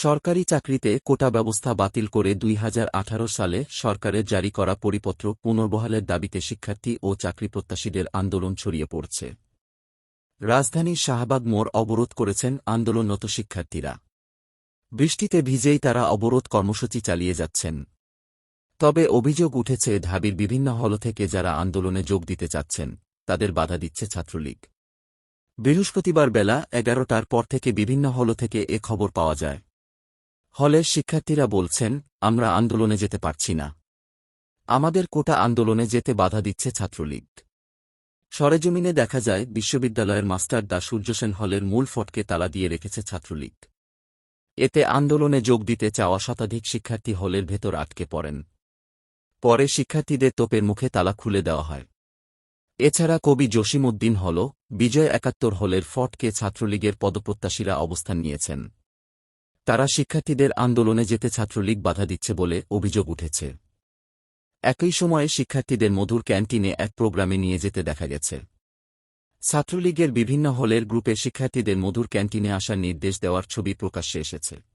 সরকারি চাকরিতে কোটা ব্যবস্থা বাতিল করে দুই হাজার আঠারো সালে সরকারের জারি করা পরিপত্র পুনর্বহালের দাবিতে শিক্ষার্থী ও চাকরিপ্রত্যাশীদের আন্দোলন ছড়িয়ে পড়ছে। রাজধানীর শাহবাগ মোড় অবরোধ করেছেন আন্দোলনরত শিক্ষার্থীরা। বৃষ্টিতে ভিজেই তারা অবরোধ কর্মসূচি চালিয়ে যাচ্ছেন। তবে অভিযোগ উঠেছে, ঢাবির বিভিন্ন হল থেকে যারা আন্দোলনে যোগ দিতে চাচ্ছেন, তাদের বাধা দিচ্ছে ছাত্রলীগ। বৃহস্পতিবার বেলা এগারোটার পর থেকে বিভিন্ন হল থেকে এ খবর পাওয়া যায়। হলের শিক্ষার্থীরা বলছেন, আমরা আন্দোলনে যেতে পারছি না। আমাদের কোটা আন্দোলনে যেতে বাধা দিচ্ছে ছাত্রলীগ। সরেজমিনে দেখা যায়, বিশ্ববিদ্যালয়ের মাস্টার দা সূর্যসেন হলের মূল ফটকে তালা দিয়ে রেখেছে ছাত্রলীগ। এতে আন্দোলনে যোগ দিতে চাওয়া শতাধিক শিক্ষার্থী হলের ভেতর আটকে পড়েন। পরে শিক্ষার্থীদের তোপের মুখে তালা খুলে দেওয়া হয়। এছাড়া কবি জসিমউদ্দিন হল বিজয় একাত্তর হলের ফটকে ছাত্রলীগের পদপ্রত্যাশীরা অবস্থান নিয়েছেন। তারা শিক্ষার্থীদের আন্দোলনে যেতে ছাত্রলীগ বাধা দিচ্ছে বলে অভিযোগ উঠেছে। একই সময়ে শিক্ষার্থীদের মধুর ক্যান্টিনে এক প্রোগ্রামে নিয়ে যেতে দেখা গেছে। ছাত্রলীগের বিভিন্ন হলের গ্রুপে শিক্ষার্থীদের মধুর ক্যান্টিনে আসার নির্দেশ দেওয়ার ছবি প্রকাশ্যে এসেছে।